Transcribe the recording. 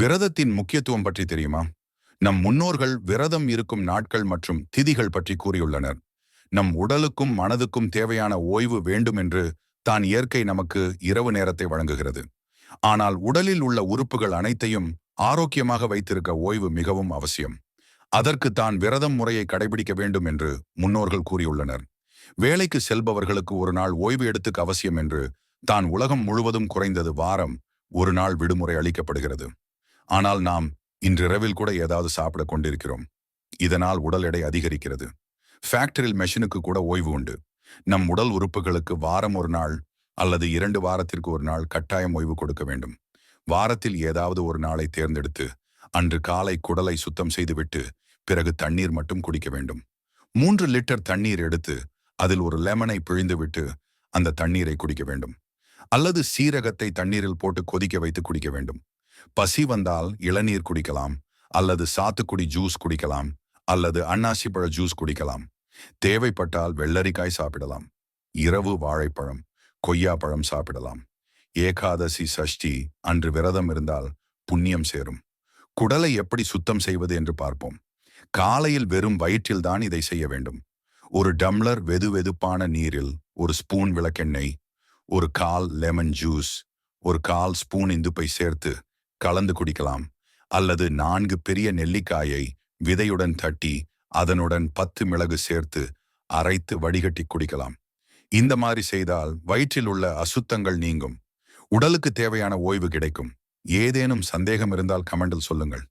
விரதத்தின் முக்கியத்துவம் பற்றி தெரியுமா? நம் முன்னோர்கள் விரதம் இருக்கும் நாட்கள் மற்றும் திதிகள் பற்றி கூறியுள்ளனர். நம் உடலுக்கும் மனதுக்கும் தேவையான ஓய்வு வேண்டும் என்று தான் இயற்கை நமக்கு இரவு நேரத்தை வழங்குகிறது. ஆனால் உடலில் உள்ள உறுப்புகள் அனைத்தையும் ஆரோக்கியமாக வைத்திருக்க ஓய்வு மிகவும் அவசியம். அதற்கு தான் விரதம் முறையை கடைபிடிக்க வேண்டும் என்று முன்னோர்கள் கூறியுள்ளனர். வேலைக்கு செல்பவர்களுக்கு ஒரு நாள் ஓய்வு எடுத்துக்க அவசியம் என்று தான் உலகம் முழுவதும் குறைந்தது வாரம் ஒரு நாள் விடுமுறை அளிக்கப்படுகிறது. ஆனால் நாம் இன்றிரவில் கூட ஏதாவது சாப்பிட கொண்டிருக்கிறோம். இதனால் உடல் எடை அதிகரிக்கிறது. ஃபேக்டரியில் மெஷினுக்கு கூட ஓய்வு உண்டு. நம் உடல் உறுப்புகளுக்கு வாரம் ஒரு நாள் அல்லது இரண்டு வாரத்திற்கு ஒரு நாள் கட்டாயம் ஓய்வு கொடுக்க வேண்டும். வாரத்தில் ஏதாவது ஒரு நாளை தேர்ந்தெடுத்து அன்று காலை குடலை சுத்தம் செய்துவிட்டு பிறகு தண்ணீர் மட்டும் குடிக்க வேண்டும். மூன்று லிட்டர் தண்ணீர் எடுத்து அதில் ஒரு லெமனை பிழிந்துவிட்டு அந்த தண்ணீரை குடிக்க வேண்டும். அல்லது சீரகத்தை தண்ணீரில் போட்டு கொதிக்க வைத்து குடிக்க வேண்டும். பசி வந்தால் இளநீர் குடிக்கலாம் அல்லது சாத்துக்குடி ஜூஸ் குடிக்கலாம் அல்லது அன்னாசி பழ ஜூஸ் குடிக்கலாம். தேவைப்பட்டால் வெள்ளரிக்காய் சாப்பிடலாம். இரவு வாழைப்பழம் கொய்யாப்பழம் சாப்பிடலாம். ஏகாதசி சஷ்டி அன்று விரதம் இருந்தால் புண்ணியம் சேரும். குடலை எப்படி சுத்தம் செய்வது என்று பார்ப்போம். காலையில் வெறும் வயிற்றில்தான் இதை செய்ய வேண்டும். ஒரு டம்ளர் வெது வெதுப்பான நீரில் ஒரு ஸ்பூன் விளக்கெண்ணெய் ஒரு கால் லெமன் ஜூஸ் ஒரு கால் ஸ்பூன் இந்துப்பை சேர்த்து கலந்து குடிக்கலாம். அல்லது நான்கு பெரிய நெல்லிக்காயை விதையுடன் தட்டி அதனுடன் பத்து மிளகு சேர்த்து அரைத்து வடிகட்டி குடிக்கலாம். இந்த மாதிரி செய்தால் வயிற்றில் உள்ள அசுத்தங்கள் நீங்கும். உடலுக்கு தேவையான ஓய்வு கிடைக்கும். ஏதேனும் சந்தேகம் இருந்தால் கமெண்டில் சொல்லுங்கள்.